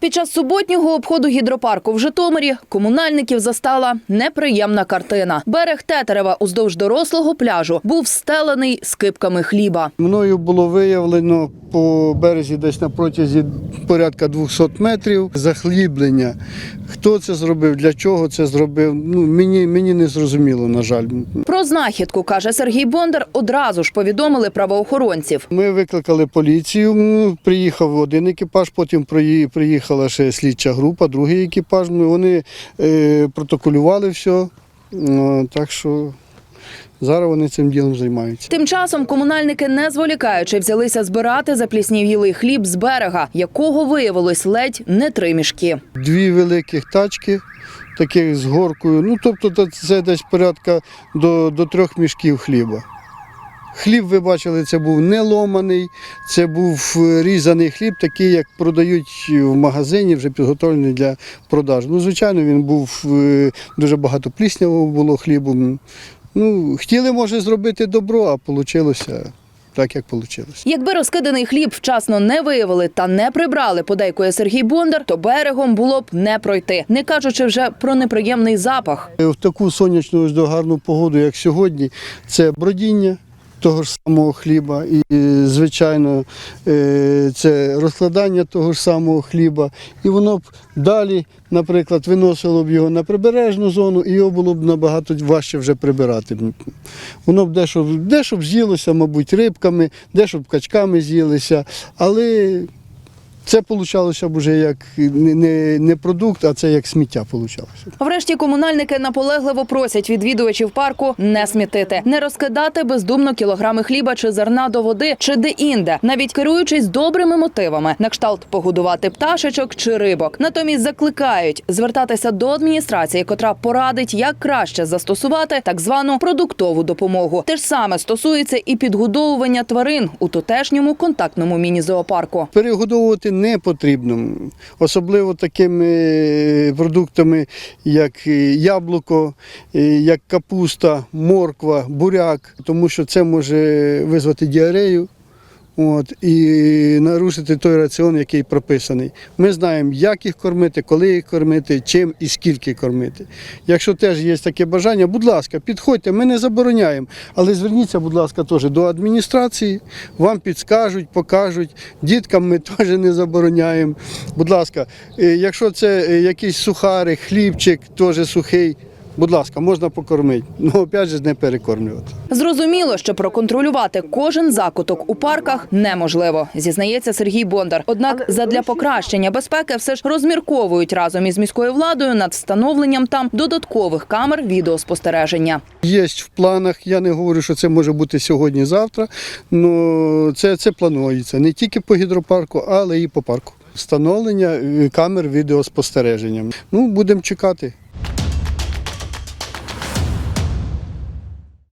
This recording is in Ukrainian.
Під час суботнього обходу гідропарку в Житомирі комунальників застала неприємна картина. Берег Тетерева уздовж дорослого пляжу був стелений скипками хліба. Мною було виявлено по березі десь на протязі порядка 200 метрів захліблення. Хто це зробив, для чого це зробив, ну, мені, мені не зрозуміло, на жаль. Про знахідку, каже Сергій Бондар, одразу ж повідомили правоохоронців. Ми викликали поліцію, приїхав один екіпаж, потім приї- приїхала ще слідча група, другий екіпаж. Ну, Вони е, протоколювали все. Ну, так що зараз вони цим ділом займаються. Тим часом комунальники, не зволікаючи, взялися збирати запліснівілий хліб з берега, якого виявилось ледь не три мішки. Дві великих тачки, таких з горкою. Ну, тобто це десь порядка до, до трьох мішків хліба. Хліб, ви бачили, це був не ломаний, це був е, різаний хліб, такий, як продають в магазині, вже підготовлений для продажу. Ну, звичайно, він був е, дуже багато пліснявого було хлібу. Ну, хотіли, може, зробити добро, а вийшло так, як вийшло. Якби розкиданий хліб вчасно не виявили та не прибрали, подейкує Сергій Бондар, то берегом було б не пройти, не кажучи вже про неприємний запах. В таку сонячну ось гарну погоду, як сьогодні, це бродіння того ж самого хліба, і, звичайно, е, це розкладання того ж самого хліба. І воно б далі, наприклад, виносило б його на прибережну зону, і його було б набагато важче вже прибирати. Воно б дещо, дещо б з'їлося, мабуть, рибками, дещо б качками з'їлися, але. Це получалося б уже як не, не, продукт, а це як сміття получалося. Врешті комунальники наполегливо просять відвідувачів парку не смітити, не розкидати бездумно кілограми хліба чи зерна до води чи де-інде, навіть керуючись добрими мотивами, на кшталт погодувати пташечок чи рибок. Натомість закликають звертатися до адміністрації, котра порадить, як краще застосувати так звану продуктову допомогу. Те ж саме стосується і підгодовування тварин у тутешньому контактному міні-зоопарку. Перегодовувати не потрібно, особливо такими е, продуктами, як е, яблуко, е, як капуста, морква, буряк, тому що це може визвати діарею. От, і нарушити той раціон, який прописаний. Ми знаємо, як їх кормити, коли їх кормити, чим і скільки кормити. Якщо теж є таке бажання, будь ласка, підходьте, ми не забороняємо. Але зверніться, будь ласка, теж до адміністрації, вам підскажуть, покажуть. Діткам ми теж не забороняємо. Будь ласка, е, якщо це е, якийсь сухарик, хлібчик, теж сухий, будь ласка, можна покормити. Ну, опять же, не перекормлювати. Зрозуміло, що проконтролювати кожен закуток у парках неможливо, зізнається Сергій Бондар. Однак, задля покращення безпеки все ж розмірковують разом із міською владою над встановленням там додаткових камер відеоспостереження. Є в планах, я не говорю, що це може бути сьогодні-завтра, але це, це планується не тільки по гідропарку, але і по парку. Встановлення е, камер відеоспостереження. Ну, будемо чекати.